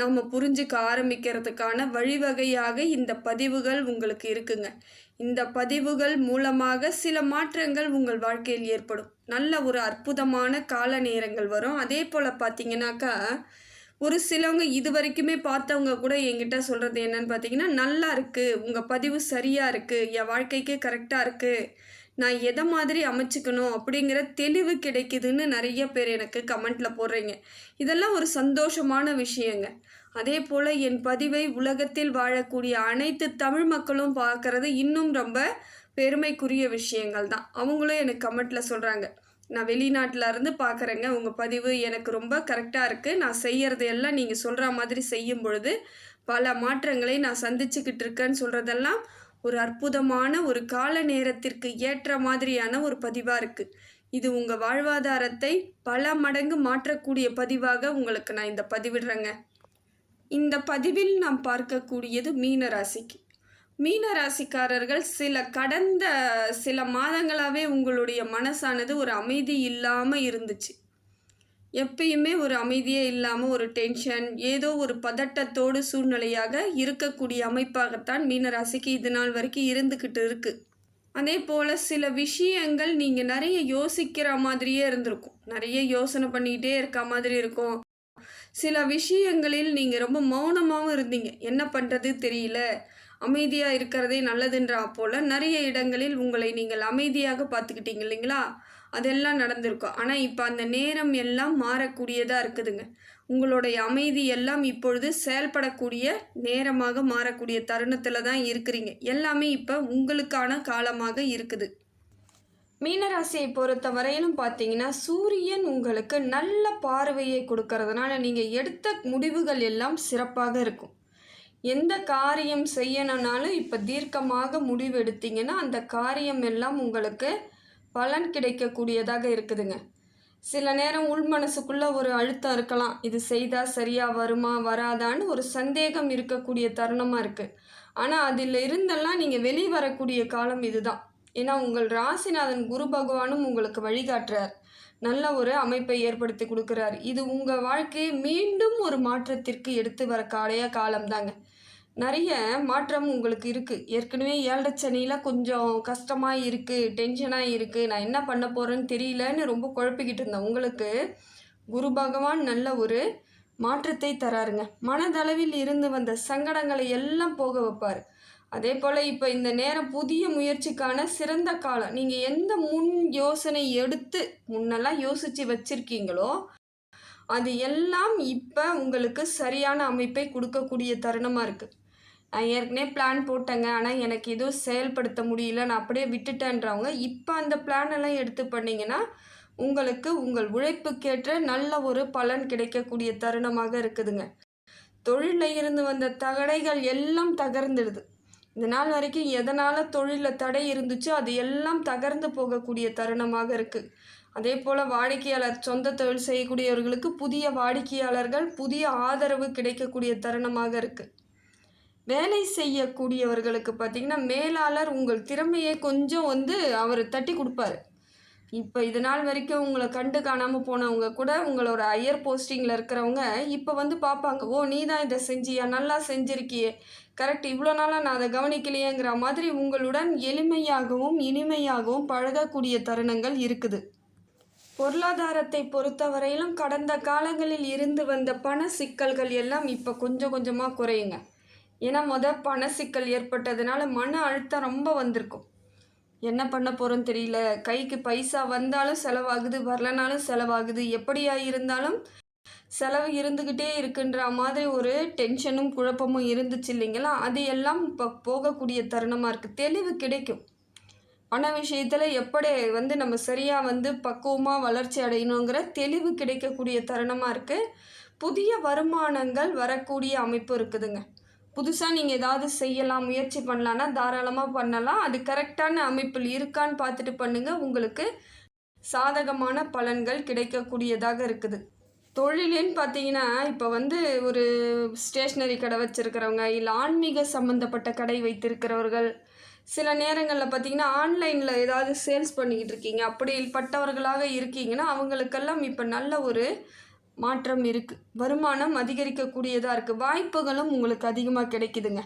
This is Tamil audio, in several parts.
நம்ம புரிஞ்சுக்க ஆரம்பிக்கிறதுக்கான வழிவகையாக இந்த பதிவுகள் உங்களுக்கு இருக்குங்க. இந்த பதிவுகள் மூலமாக சில மாற்றங்கள் உங்கள் வாழ்க்கையில் ஏற்படும். நல்ல ஒரு அற்புதமான கால நேரங்கள் வரும். அதே போல் பார்த்தீங்கன்னாக்கா ஒரு சிலவங்க இது வரைக்குமே பார்த்தவங்க கூட என்கிட்ட சொல்கிறது என்னன்னு பார்த்தீங்கன்னா நல்லா இருக்குது உங்கள் பதிவு சரியாக இருக்குது என் வாழ்க்கைக்கு கரெக்டாக இருக்குது நான் எதை மாதிரி அமைச்சுக்கணும் அப்படிங்கிற தெளிவு கிடைக்குதுன்னு நிறைய பேர் எனக்கு கமெண்ட்டில் போடுறீங்க. இதெல்லாம் ஒரு சந்தோஷமான விஷயங்க. அதே போல் என் பதிவை உலகத்தில் வாழக்கூடிய அனைத்து தமிழ் மக்களும் பார்க்குறது இன்னும் ரொம்ப பெருமைக்குரிய விஷயங்கள் தான். அவங்களும் எனக்கு கமெண்ட்டில் சொல்கிறாங்க நான் வெளிநாட்டில் இருந்து பார்க்குறேங்க. உங்கள் பதிவு எனக்கு ரொம்ப கரெக்டாக இருக்குது நான் செய்கிறது எல்லாம் நீங்கள் சொல்கிற மாதிரி செய்யும் பொழுது பல மாற்றங்களை நான் சந்திச்சுக்கிட்டு இருக்கேன்னு சொல்கிறதெல்லாம் ஒரு அற்புதமான ஒரு கால நேரத்திற்கு ஏற்ற மாதிரியான ஒரு பதிவாக இருக்குது இது உங்கள் வாழ்வாதாரத்தை பல மடங்கு மாற்றக்கூடிய பதிவாக உங்களுக்கு நான் இந்த பதிவிடுறேங்க. இந்த பதிவில் நாம் பார்க்கக்கூடியது மீன ராசிக்கு மீன ராசிக்காரர்கள் சில கடந்த சில மாதங்களாகவே உங்களுடைய மனசானது ஒரு அமைதி இல்லாமல் இருந்துச்சு. எப்பயுமே ஒரு அமைதியே இல்லாமல் ஒரு டென்ஷன் ஏதோ ஒரு பதட்டத்தோடு சூழ்நிலையாக இருக்கக்கூடிய அமைப்பாகத்தான் மீனராசிக்கு இது நாள் வரைக்கும் இருந்துக்கிட்டு இருக்குது அதே போல் சில விஷயங்கள் நீங்கள் நிறைய யோசிக்கிற மாதிரியே இருந்திருக்கும். நிறைய யோசனை பண்ணிக்கிட்டே இருக்க மாதிரி இருக்கும். சில விஷயங்களில் நீங்கள் ரொம்ப மௌனமாகவும் இருந்தீங்க. என்ன பண்ணுறது தெரியல. அமைதியாக இருக்கிறதே நல்லதுன்றா போல் நிறைய இடங்களில் உங்களை நீங்கள் அமைதியாக பார்த்துக்கிட்டீங்க இல்லைங்களா? அதெல்லாம் நடந்திருக்கும். ஆனால் இப்போ அந்த நேரம் எல்லாம் மாறக்கூடியதாக இருக்குதுங்க. உங்களுடைய அமைதி எல்லாம் இப்பொழுது செயல்படக்கூடிய நேரமாக மாறக்கூடிய தருணத்தில் தான் இருக்கிறீங்க. எல்லாமே இப்போ உங்களுக்கான காலமாக இருக்குது. மீனராசியை பொறுத்த வரையிலும் பார்த்தீங்கன்னா சூரியன் உங்களுக்கு நல்ல பார்வையை கொடுக்கறதுனால நீங்கள் எடுத்த முடிவுகள் எல்லாம் சிறப்பாக இருக்கும். எந்த காரியம் செய்யணும்னாலும் இப்போ தீர்க்கமாக முடிவு எடுத்தீங்கன்னா அந்த காரியம் எல்லாம் உங்களுக்கு பலன் கிடைக்கக்கூடியதாக இருக்குதுங்க. சில நேரம் உள் மனசுக்குள்ளே ஒரு அழுத்தம் இருக்கலாம். இது செய்தால் சரியாக வருமா வராதான்னு ஒரு சந்தேகம் இருக்கக்கூடிய தருணமாக இருக்குது ஆனால் அதில் இருந்தெல்லாம் நீங்கள் வெளியே வரக்கூடிய காலம் இதுதான். ஏன்னா உங்கள் ராசிநாதன் குரு பகவானும் உங்களுக்கு வழிகாட்டுறார். நல்ல ஒரு அமைப்பை ஏற்படுத்தி கொடுக்குறார். இது உங்கள் வாழ்க்கையை மீண்டும் ஒரு மாற்றத்திற்கு எடுத்து வர காலைய காலம்தாங்க. நிறைய மாற்றம் உங்களுக்கு இருக்குது ஏற்கனவே ஏழரை சனியில் கொஞ்சம் கஷ்டமாக இருக்குது டென்ஷனாக இருக்குது நான் என்ன பண்ண போகிறேன்னு தெரியலன்னு ரொம்ப குழப்பிக்கிட்டு இருந்தேன். உங்களுக்கு குரு பகவான் நல்ல ஒரு மாற்றத்தை தராருங்க. மனதளவில் இருந்து வந்த சங்கடங்களை எல்லாம் போக வைப்பார். அதே போல் இப்போ இந்த நேரம் புதிய முயற்சிக்கான சிறந்த காலம். நீங்கள் எந்த முன் யோசனை எடுத்து முன்னெல்லாம் யோசித்து வச்சுருக்கீங்களோ அது எல்லாம் இப்போ உங்களுக்கு சரியான அமைப்பை கொடுக்கக்கூடிய தருணமாக இருக்குது நான் ஏற்கனவே பிளான் போட்டேங்க. ஆனால் எனக்கு எதுவும் செயல்படுத்த முடியல. நான் அப்படியே விட்டுட்டேன்றவங்க இப்போ அந்த பிளான் எல்லாம் எடுத்து பண்ணிங்கன்னா உங்களுக்கு உங்கள் உழைப்புக்கேற்ற நல்ல ஒரு பலன் கிடைக்கக்கூடிய தருணமாக இருக்குதுங்க. தொழிலில் இருந்து வந்த தகடைகள் எல்லாம் தகர்ந்துடுது. இந்த நாள் வரைக்கும் எதனால் தொழிலில் தடை இருந்துச்சோ அது எல்லாம் தகர்ந்து போகக்கூடிய தருணமாக இருக்குது அதே போல் வாடிக்கையாளர் சொந்த தொழில் செய்யக்கூடியவர்களுக்கு புதிய வாடிக்கையாளர்கள் புதிய ஆதரவு கிடைக்கக்கூடிய தருணமாக இருக்குது வேலை செய்யக்கூடியவர்களுக்கு பார்த்திங்கன்னா மேலாளர் உங்கள் திறமையை கொஞ்சம் வந்து அவர் தட்டி கொடுப்பாரு. இப்போ இது நாள் வரைக்கும் உங்களை கண்டு காணாமல் போனவங்க கூட உங்களோட ஹையர் போஸ்டிங்கில் இருக்கிறவங்க இப்போ வந்து பார்ப்பாங்க ஓ நீ தான் இதை செஞ்சியா? நல்லா செஞ்சிருக்கியே. கரெக்ட் இவ்வளோ நாளாக நான் அதை கவனிக்கலையேங்கிற மாதிரி உங்களுடன் எளிமையாகவும் இனிமையாகவும் பழகக்கூடிய தருணங்கள் இருக்குது. பொருளாதாரத்தை பொறுத்தவரையிலும் கடந்த காலங்களில் இருந்து வந்த பண சிக்கல்கள் எல்லாம் இப்போ கொஞ்சம் கொஞ்சமாக குறையுங்க. ஏன்னா மொதல் பண சிக்கல் ஏற்பட்டதுனால மன அழுத்தம் ரொம்ப வந்திருக்கும். என்ன பண்ண போகிறோன்னு தெரியல. கைக்கு பைசா வந்தாலும் செலவாகுது வரலனாலும் செலவாகுது. எப்படியா இருந்தாலும் செலவு இருந்துக்கிட்டே இருக்குன்ற மாதிரி ஒரு டென்ஷனும் குழப்பமும் இருந்துச்சு இல்லைங்களா? அது எல்லாம் இப்போ போகக்கூடிய தருணமாக இருக்குது தெளிவு கிடைக்கும். பண விஷயத்தில் எப்படி வந்து நம்ம சரியாக வந்து பக்குவமாக வளர்ச்சி அடையணுங்கிற தெளிவு கிடைக்கக்கூடிய தருணமாக இருக்குது புதிய வருமானங்கள் வரக்கூடிய அமைப்பு இருக்குதுங்க. புதுசாக நீங்கள் ஏதாவது செய்யலாம் முயற்சி பண்ணலான்னா தாராளமாக பண்ணலாம். அது கரெக்டான அமைப்பில் இருக்கான்னு பார்த்துட்டு பண்ணுங்கள் உங்களுக்கு சாதகமான பலன்கள் கிடைக்கக்கூடியதாக இருக்குது. தொழிலுன்னு பார்த்தீங்கன்னா இப்போ வந்து ஒரு ஸ்டேஷ்னரி கடை வச்சுருக்கிறவங்க இல்லை ஆன்மீக சம்மந்தப்பட்ட கடை வைத்திருக்கிறவர்கள் சில நேரங்களில் பார்த்தீங்கன்னா ஆன்லைனில் ஏதாவது சேல்ஸ் பண்ணிக்கிட்டு இருக்கீங்க. அப்படிப்பட்டவர்களாக இருக்கீங்கன்னா அவங்களுக்கெல்லாம் இப்போ நல்ல ஒரு மாற்றம் இருக்குது வருமானம் அதிகரிக்கக்கூடியதாக இருக்குது வாய்ப்புகளும் உங்களுக்கு அதிகமாக கிடைக்குதுங்க.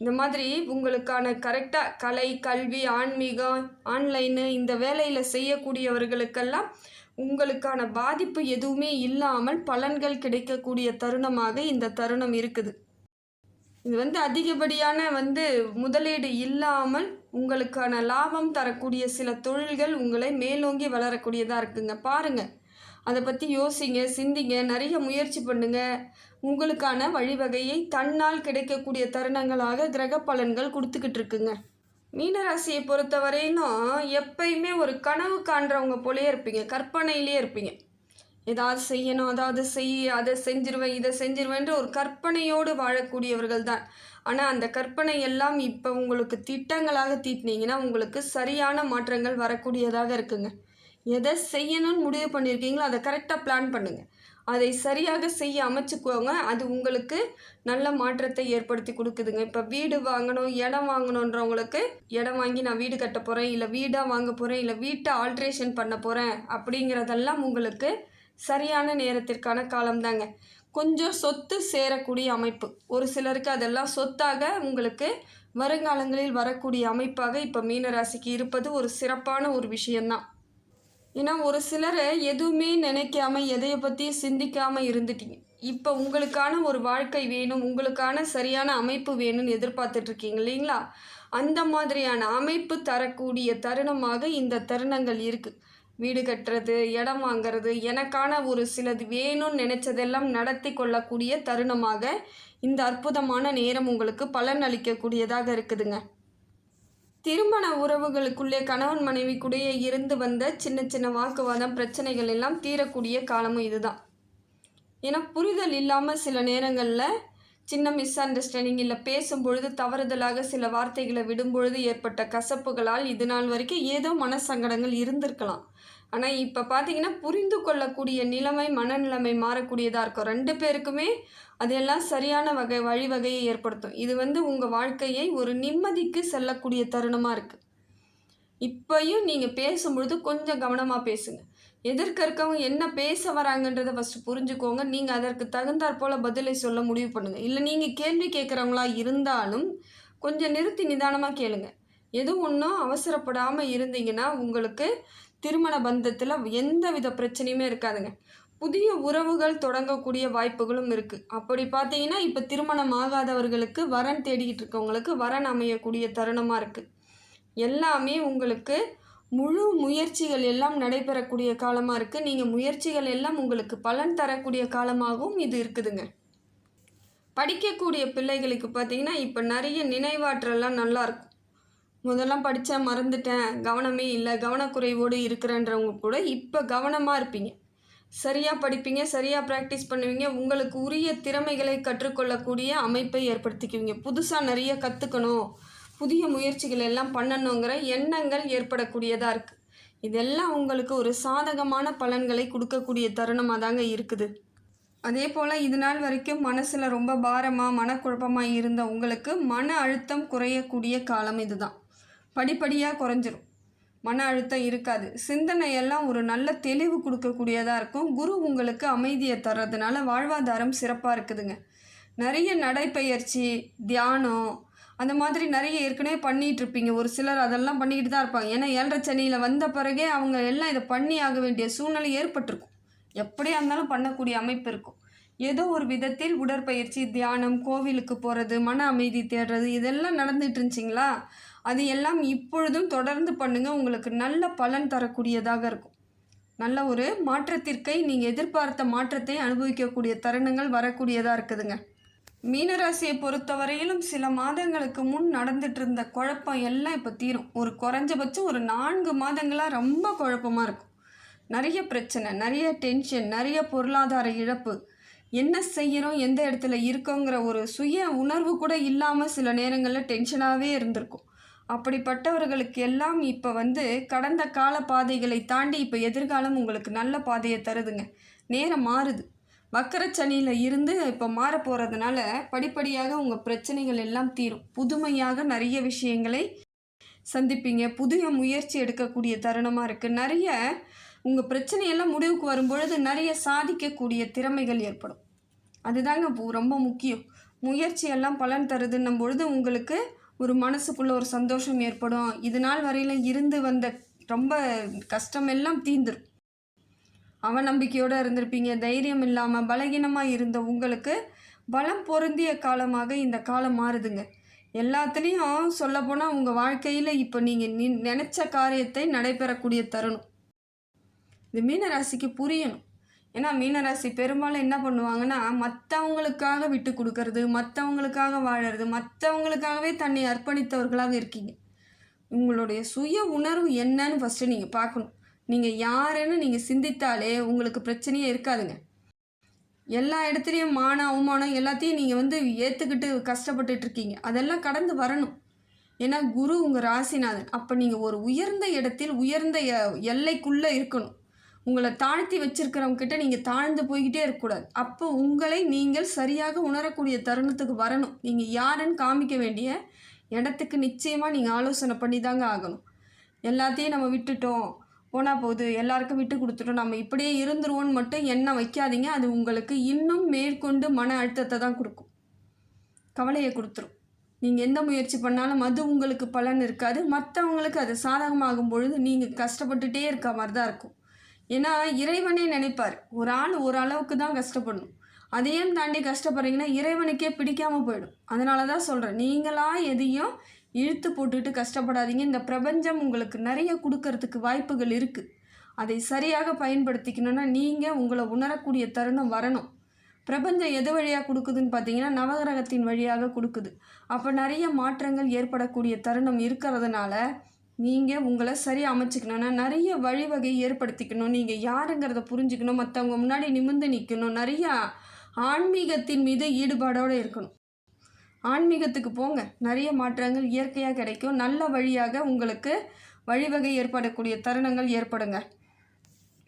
இந்த மாதிரி உங்களுக்கான கரெக்டாக கலை கல்வி ஆன்மீகம் ஆன்லைனு இந்த வேலையில் செய்யக்கூடியவர்களுக்கெல்லாம் உங்களுக்கான பாதிப்பு எதுவுமே இல்லாமல் பலன்கள் கிடைக்கக்கூடிய தருணமாக இந்த தருணம் இருக்குது. இது வந்து அதிகப்படியான வந்து முதலீடு இல்லாமல் உங்களுக்கான லாபம் தரக்கூடிய சில தொழில்கள் உங்களை மேலோங்கி வளரக்கூடியதாக இருக்குங்க. பாருங்கள் அதை பற்றி யோசிங்க சிந்திங்க நிறைய முயற்சி பண்ணுங்க. உங்களுக்கான வழிவகையை தன்னால் கிடைக்கக்கூடிய தருணங்களாக கிரக பலன்கள் கொடுத்துக்கிட்டு இருக்குங்க. மீனராசியை பொறுத்த எப்பயுமே ஒரு கனவு காண்றவங்க போலயே இருப்பீங்க கற்பனையிலே இருப்பீங்க. ஏதாவது செய்யணும் அதாவது செய்ய அதை செஞ்சிருவேன் இதை செஞ்சிருவேன்ற ஒரு கற்பனையோடு வாழக்கூடியவர்கள் தான். ஆனால் அந்த கற்பனை எல்லாம் இப்போ உங்களுக்கு திட்டங்களாக தீட்டினீங்கன்னா உங்களுக்கு சரியான மாற்றங்கள் வரக்கூடியதாக இருக்குங்க. எதை செய்யணும்னு முடிவு பண்ணியிருக்கீங்களோ அதை கரெக்டாக பிளான் பண்ணுங்கள் அதை சரியாக செய்ய அமைச்சுக்குவாங்க அது உங்களுக்கு நல்ல மாற்றத்தை ஏற்படுத்தி கொடுக்குதுங்க. இப்போ வீடு வாங்கணும் இடம் வாங்கணுன்றவங்களுக்கு இடம் வாங்கி நான் வீடு கட்ட போகிறேன் இல்லை வீடாக வாங்க போகிறேன் இல்லை வீட்டை ஆல்ட்ரேஷன் பண்ண போகிறேன் அப்படிங்கிறதெல்லாம் உங்களுக்கு சரியான நேரத்திற்கான காலம்தாங்க கொஞ்சம் சொத்து சேரக்கூடிய அமைப்பு. ஒரு சிலருக்கு அதெல்லாம் சொத்தாக உங்களுக்கு வருங்காலங்களில் வரக்கூடிய அமைப்பாக இப்போ மீனராசிக்கு இருப்பது ஒரு சிறப்பான ஒரு விஷயந்தான் ஏன்னா ஒரு சிலர் எதுவுமே நினைக்காம எதையை பற்றியும் சிந்திக்காமல் இருந்துட்டீங்க. இப்போ உங்களுக்கான ஒரு வாழ்க்கை வேணும் உங்களுக்கான சரியான அமைப்பு வேணும்னு எதிர்பார்த்துட்ருக்கீங்க இல்லைங்களா? அந்த மாதிரியான அமைப்பு தரக்கூடிய தருணமாக இந்த தருணங்கள் இருக்குது வீடு கட்டுறது இடம் வாங்கிறது எனக்கான ஒரு சிலது வேணும்னு நினச்சதெல்லாம் நடத்தி கொள்ளக்கூடிய தருணமாக இந்த அற்புதமான நேரம் உங்களுக்கு பலன் அளிக்கக்கூடியதாக இருக்குதுங்க. திருமண உறவுகளுக்குள்ளே கணவன் மனைவி கூடயே இருந்து வந்த சின்ன சின்ன வாக்குவாதம் பிரச்சனைகள் எல்லாம் தீரக்கூடிய காலமும் இதுதான். ஏன்னா புரிதல் இல்லாமல் சில நேரங்களில் சின்ன மிஸ் அண்டர்ஸ்டாண்டிங் இல்லை பேசும்பொழுது தவறுதலாக சில வார்த்தைகளை விடும்பொழுது ஏற்பட்ட கசப்புகளால் இது நாள் வரைக்கும் ஏதோ மனசங்கடங்கள் இருந்திருக்கலாம். ஆனால் இப்போ பார்த்தீங்கன்னா புரிந்து கொள்ளக்கூடிய நிலைமை மனநிலைமை மாறக்கூடியதாக இருக்கும். ரெண்டு பேருக்குமே அதெல்லாம் சரியான வகை வழிவகையை ஏற்படுத்தும். இது வந்து உங்கள் வாழ்க்கையை ஒரு நிம்மதிக்கு செல்லக்கூடிய தருணமாக இருக்குது இப்பையும் நீங்கள் பேசும்பொழுது கொஞ்சம் கவனமாக பேசுங்க. எதிர்க்க இருக்கவங்க என்ன பேச வராங்கன்றதை ஃபஸ்ட்டு புரிஞ்சுக்கோங்க. நீங்கள் அதற்கு தகுந்தாற் போல் பதிலை சொல்ல முடிவு பண்ணுங்கள் இல்லை நீங்கள் கேள்வி கேட்குறவங்களா இருந்தாலும் கொஞ்சம் நிறுத்தி நிதானமாக கேளுங்க. எதுவும் ஒன்றும் அவசரப்படாமல் இருந்தீங்கன்னா உங்களுக்கு திருமண பந்தத்தில் எந்த வித பிரச்சனையுமே இருக்காதுங்க. புதிய உறவுகள் தொடங்கக்கூடிய வாய்ப்புகளும் இருக்குது அப்படி பார்த்தீங்கன்னா இப்போ திருமணம் ஆகாதவர்களுக்கு வரன் தேடிக்கிட்டு இருக்கவங்களுக்கு வரன் அமையக்கூடிய தருணமாக இருக்குது எல்லாமே உங்களுக்கு முழு முயற்சிகள் எல்லாம் நடைபெறக்கூடிய காலமாக இருக்குது நீங்கள் முயற்சிகள் எல்லாம் உங்களுக்கு பலன் தரக்கூடிய காலமாகவும் இது இருக்குதுங்க. படிக்கக்கூடிய பிள்ளைகளுக்கு பார்த்தீங்கன்னா இப்போ நிறைய நினைவாற்றலாம் நல்லாயிருக்கும் முதல்லாம் படித்தேன் மறந்துட்டேன். கவனமே இல்லை. கவனக்குறைவோடு இருக்கிறன்றவங்க கூட இப்போ கவனமாக இருப்பீங்க. சரியாக படிப்பீங்க சரியாக ப்ராக்டிஸ் பண்ணுவீங்க. உங்களுக்கு உரிய திறமைகளை கற்றுக்கொள்ளக்கூடிய அமைப்பை ஏற்படுத்திக்குவீங்க. புதுசாக நிறைய கற்றுக்கணும் புதிய முயற்சிகள் எல்லாம் பண்ணணுங்கிற எண்ணங்கள் ஏற்படக்கூடியதாக இருக்குது இதெல்லாம் உங்களுக்கு ஒரு சாதகமான பலன்களை கொடுக்கக்கூடிய தருணமாக தாங்க இருக்குது. அதே போல் இது நாள் வரைக்கும் மனசில் ரொம்ப பாரமாக மனக்குழப்பமாக இருந்த உங்களுக்கு மன அழுத்தம் குறையக்கூடிய காலம் இதுதான். படிப்படியாக குறைஞ்சிரும். மன அழுத்தம் இருக்காது. சிந்தனையெல்லாம் ஒரு நல்ல தெளிவு கொடுக்கக்கூடியதாக இருக்கும். குரு உங்களுக்கு அமைதியை தர்றதுனால வாழ்வாதாரம் சிறப்பாக இருக்குதுங்க. நிறைய நடைப்பயிற்சி தியானம் அந்த மாதிரி நிறைய ஏற்கனவே பண்ணிகிட்டு இருப்பீங்க. ஒரு சிலர் அதெல்லாம் பண்ணிக்கிட்டு தான் இருப்பாங்க. ஏன்னா ஏழரை சனியில் வந்த பிறகே அவங்க எல்லாம் இதை பண்ணி ஆக வேண்டிய சூழ்நிலை ஏற்பட்டிருக்கும். எப்படியா இருந்தாலும் பண்ணக்கூடிய அமைப்பு இருக்கும். ஏதோ ஒரு விதத்தில் உடற்பயிற்சி தியானம் கோவிலுக்கு போகிறது மன அமைதி தேடுறது இதெல்லாம் நடந்துட்டு இருந்துச்சிங்களா? அது எல்லாம் இப்பொழுதும் தொடர்ந்து பண்ணுங்கள் உங்களுக்கு நல்ல பலன் தரக்கூடியதாக இருக்கும். நல்ல ஒரு மாற்றத்திற்கை நீங்கள் எதிர்பார்த்த மாற்றத்தை அனுபவிக்கக்கூடிய தருணங்கள் வரக்கூடியதாக இருக்குதுங்க. மீனராசியை பொறுத்தவரையிலும் சில மாதங்களுக்கு முன் நடந்துட்டு இருந்த குழப்பம் எல்லாம் இப்போ தீரும். ஒரு குறைஞ்சபட்சம் ஒரு நான்கு மாதங்களாக ரொம்ப குழப்பமாக இருக்கும். நிறைய பிரச்சனை நிறைய டென்ஷன் நிறைய பொருளாதார இழப்பு. என்ன செய்கிறோம் எந்த இடத்துல இருக்கோங்கிற ஒரு சுய உணர்வு கூட இல்லாமல் சில நேரங்களில் டென்ஷனாகவே இருந்திருக்கும். அப்படிப்பட்டவர்களுக்கு எல்லாம் இப்போ வந்து கடந்த கால பாதைகளை தாண்டி இப்போ எதிர்காலம் உங்களுக்கு நல்ல பாதையை தருதுங்க. நேரம் மாறுது. வக்கரச்சனியில் இருந்து இப்போ மாற போகிறதுனால படிப்படியாக உங்கள் பிரச்சனைகள் எல்லாம் தீரும். புதுமையாக நிறைய விஷயங்களை சந்திப்பீங்க. புதிய முயற்சி எடுக்கக்கூடிய தருணமாக இருக்குது நிறைய உங்கள் பிரச்சனையெல்லாம் முடிவுக்கு வரும்பொழுது நிறைய சாதிக்கக்கூடிய திறமைகள் ஏற்படும். அதுதாங்க ரொம்ப முக்கியம். முயற்சியெல்லாம் பலன் தருதுன்னும் பொழுது உங்களுக்கு ஒரு மனசுக்குள்ள ஒரு சந்தோஷம் ஏற்படும். இது நாள் வரையில இருந்து வந்த ரொம்ப கஷ்டமெல்லாம் தீந்துடும் அவநம்பிக்கையோடு இருந்திருப்பீங்க. தைரியம் இல்லாமல் பலகீனமாக இருந்த உங்களுக்கு பலம் பொருந்திய காலமாக இந்த காலம் மாறுதுங்க. எல்லாத்துலேயும் சொல்லப்போனால் உங்கள் வாழ்க்கையில் இப்போ நீங்கள் நி நினச்ச காரியத்தை நடைபெறக்கூடிய தருணம். இது மீனராசிக்கு புரியணும். ஏன்னா மீனராசி பெரும்பாலும் என்ன பண்ணுவாங்கன்னா மற்றவங்களுக்காக விட்டு கொடுக்கறது மற்றவங்களுக்காக வாழறது மற்றவங்களுக்காகவே தன்னை அர்ப்பணித்தவர்களாக இருக்கீங்க. உங்களுடைய சுய உணர்வு என்னன்னு ஃபஸ்ட்டு நீங்கள் பார்க்கணும். நீங்கள் யாருன்னு நீங்கள் சிந்தித்தாலே உங்களுக்கு பிரச்சனையே இருக்காதுங்க. எல்லா இடத்துலையும் மான அவமானம் எல்லாத்தையும் நீங்கள் வந்து ஏற்றுக்கிட்டு கஷ்டப்பட்டுட்டு இருக்கீங்க. அதெல்லாம் கடந்து வரணும். ஏன்னா குரு உங்கள் ராசிநாதன். அப்போ நீங்கள் ஒரு உயர்ந்த இடத்தில் உயர்ந்த எ- எல்லைக்குள்ளே இருக்கணும். உங்களை தாழ்த்தி வச்சிருக்கிறவங்க கிட்ட நீங்கள் தாழ்ந்து போய்கிட்டே இருக்கக்கூடாது. அப்போ உங்களை நீங்கள் சரியாக உணரக்கூடிய தருணத்துக்கு வரணும். நீங்கள் யாருன்னு காமிக்க வேண்டிய இடத்துக்கு நிச்சயமாக நீங்கள் ஆலோசனை பண்ணி தாங்க ஆகணும். எல்லாத்தையும் நம்ம விட்டுட்டோம். போனால் போகுது. எல்லாருக்கும் விட்டு கொடுத்துட்டோம். நம்ம இப்படியே இருந்துருவோன்னு மட்டும் எண்ணம் வைக்காதீங்க. அது உங்களுக்கு இன்னும் மேற்கொண்டு மன அழுத்தத்தை தான் கொடுக்கும். கவலையை கொடுத்துரும். நீங்கள் எந்த முயற்சி பண்ணாலும் அது உங்களுக்கு பலன் இருக்காது. மற்றவங்களுக்கு அது சாதகமாகும் பொழுது நீங்கள் கஷ்டப்பட்டுட்டே இருக்க மாதிரி தான் இருக்கும். ஏன்னா இறைவனே நினைப்பார். ஒரு ஆள் ஒரு அளவுக்கு தான் கஷ்டப்படணும். அதையும் தாண்டி கஷ்டப்படுறீங்கன்னா இறைவனுக்கே பிடிக்காமல் போயிடும். அதனால தான் சொல்கிறேன் நீங்களாக எதையும் இழுத்து போட்டுட்டு கஷ்டப்படாதீங்க. இந்த பிரபஞ்சம் உங்களுக்கு நிறைய கொடுக்கறதுக்கு வாய்ப்புகள் இருக்குது அதை சரியாக பயன்படுத்திக்கணும்னா நீங்கள் உங்களை உணரக்கூடிய தருணம் வரணும். பிரபஞ்சம் எது வழியாக கொடுக்குதுன்னு பார்த்தீங்கன்னா நவகிரகத்தின் வழியாக கொடுக்குது. அப்போ நிறைய மாற்றங்கள் ஏற்படக்கூடிய தருணம் இருக்கிறதுனால நீங்கள் உங்களை சரி அமைச்சிக்கணும்னா நிறைய வழிவகை ஏற்படுத்திக்கணும். நீங்கள் யாருங்கிறத புரிஞ்சுக்கணும். மற்றவங்க முன்னாடி நிமிர்ந்து நிற்கணும் நிறையா ஆன்மீகத்தின் மீது ஈடுபாடோடு இருக்கணும். ஆன்மீகத்துக்கு போங்க. நிறைய மாற்றங்கள் இயற்கையாக கிடைக்கும். நல்ல வழியாக உங்களுக்கு வழிவகை ஏற்படக்கூடிய தருணங்கள் ஏற்படுங்க.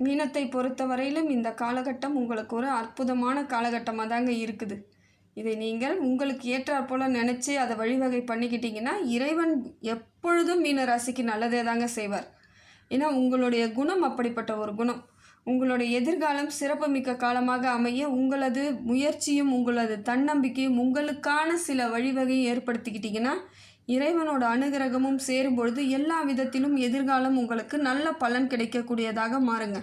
மீனத்தை பொறுத்தவரையிலும் இந்த காலகட்டம் உங்களுக்கு ஒரு அற்புதமான காலகட்டமாக தாங்க இருக்குது. இதை நீங்கள் உங்களுக்கு ஏற்றாற் போல நினச்சி அதை வழிவகை பண்ணிக்கிட்டீங்கன்னா இறைவன் எப்பொழுதும் மீன ராசிக்கு நல்லதே தாங்க செய்வார். ஏன்னா உங்களுடைய குணம் அப்படிப்பட்ட ஒரு குணம். உங்களுடைய எதிர்காலம் சிறப்புமிக்க காலமாக அமைய உங்களது முயற்சியும் உங்களது தன்னம்பிக்கையும் உங்களுக்கான சில வழிவகையை ஏற்படுத்திக்கிட்டிங்கன்னா இறைவனோட அனுகிரகமும் சேரும் பொழுது எல்லா விதத்திலும் எதிர்காலம் உங்களுக்கு நல்ல பலன் கிடைக்கக்கூடியதாக மாறுங்க.